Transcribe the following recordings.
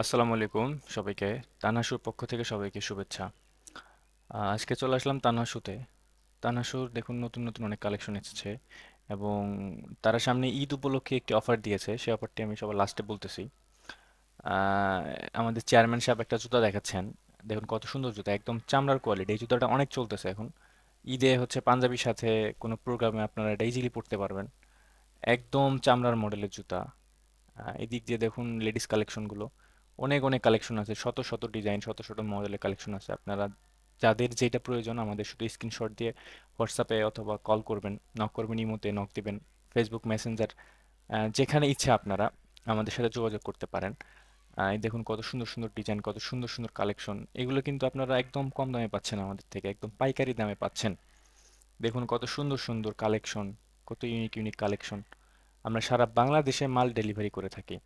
আসসালামু আলাইকুম সবাইকে। তানাশুর পক্ষ থেকে সবাইকে শুভেচ্ছা। আজকে চলে আসলাম তানাশুতে তানাশুর দেখুন, নতুন নতুন অনেক কালেকশন এসেছে এবং তারা সামনে ঈদ উপলক্ষে একটি অফার দিয়েছে। সেই অফারটি আমি সবার লাস্টে বলতেছি। আমাদের চেয়ারম্যান সাহেব একটা জুতা দেখাচ্ছেন। দেখুন কত সুন্দর জুতা, একদম চামড়ার কোয়ালিটি এই জুতাটা অনেক চলতেছে এখন। ঈদে হচ্ছে পাঞ্জাবির সাথে কোনো প্রোগ্রামে আপনারা এটা ইজিলি পরতে পারবেন। একদম চামড়ার মডেলের জুতা। এদিক দিয়ে দেখুন লেডিস কালেকশনগুলো অনেক অনেক কালেকশন আছে। শত শত ডিজাইন শত শত মডেলের কালেকশন আছে। আপনারা যাদের যেটা প্রয়োজন আমাদের শুধু স্ক্রিনশট দিয়ে হোয়াটসঅ্যাপে অথবা কল করবেন নক করবেন ইমোতে নক দিবেন ফেসবুক মেসেঞ্জার যেখানে ইচ্ছা আপনারা আমাদের সাথে যোগাযোগ করতে পারেন। এই দেখুন কত সুন্দর সুন্দর ডিজাইন কত সুন্দর সুন্দর কালেকশন এগুলো কিন্তু আপনারা একদম কম দামে পাচ্ছেন আমাদের থেকে, একদম পাইকারি দামে পাচ্ছেন। দেখুন কত সুন্দর সুন্দর কালেকশন কত ইউনিক ইউনিক কালেকশন আমরা সারা বাংলাদেশে মাল ডেলিভারি করে থাকি।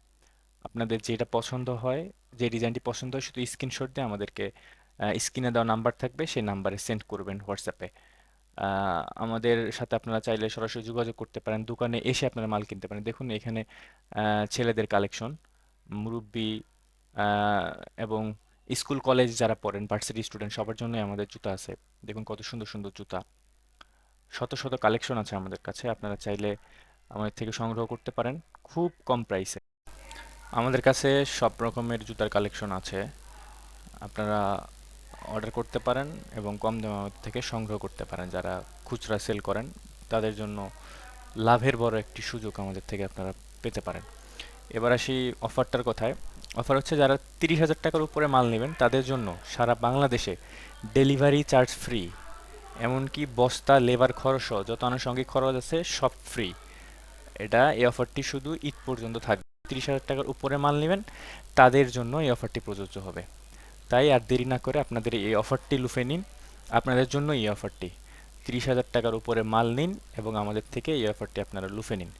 আপনাদের যেটা পছন্দ হয়, যে ডিজাইনটি পছন্দ হয়, শুধু স্ক্রিনশট দিয়ে আমাদেরকে স্ক্রিনে দেওয়া নাম্বার থাকবে, সেই নাম্বারে সেন্ড করবেন হোয়াটসঅ্যাপে আমাদের সাথে আপনারা চাইলে সরাসরি যোগাযোগ করতে পারেন, দোকানে এসে আপনারা মাল কিনতে পারেন। দেখুন এখানে ছেলেদের কালেকশন মুরব্বি এবং স্কুল কলেজ যারা পড়েন ভার্সিটি স্টুডেন্ট সবার জন্যই আমাদের জুতা আছে। দেখুন কত সুন্দর সুন্দর জুতা। শত শত কালেকশন আছে আমাদের কাছে, আপনারা চাইলে আমাদের থেকে সংগ্রহ করতে পারেন, খুব কম প্রাইসে আমাদের কাছে সব রকমের জুতার কালেকশন আছে। আপনারা অর্ডার করতে পারেন এবং কম দামে থেকে সংগ্রহ করতে পারেন। যারা খুচরা সেল করেন, তাদের জন্য লাভের বড় একটি সুযোগ আমাদের থেকে আপনারা পেতে পারেন। এবার আসি অফারটার কথায়। অফার হচ্ছে যারা তিরিশ হাজার টাকার উপরে মাল নেবেন, তাদের জন্য সারা বাংলাদেশে ডেলিভারি চার্জ ফ্রি এমনকি বস্তা লেবার খরচও যত আনুষঙ্গিক খরচ আছে সব ফ্রি এটা এই অফারটি শুধু ঈদ পর্যন্ত থাকবে। তিরিশ হাজার টাকার উপরে মাল নেবেন তাদের জন্য এই অফারটি প্রযোজ্য হবে। তাই আর দেরি না করে আপনাদের এই অফারটি লুফে নিন। আপনাদের জন্য এই অফারটি। তিরিশ হাজার টাকার উপরে মাল নিন এবং আমাদের থেকে এই অফারটি আপনারা লুফে নিন।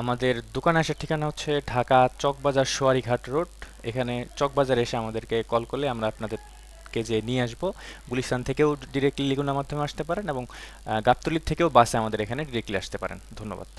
আমাদের দোকানে আসার ঠিকানা হচ্ছে ঢাকা চকবাজার সোয়ারিঘাট রোড। এখানে চকবাজার এসে আমাদেরকে কল করলে আমরা আপনাদেরকে যে নিয়ে আসব গুলিস্তান থেকেও ডিরেক্টলি লিগুনার মাধ্যমে আসতে পারেন এবং আহ, গাবতলী থেকেও বাসে আমাদের এখানে ডিরেক্টলি আসতে পারেন। ধন্যবাদ।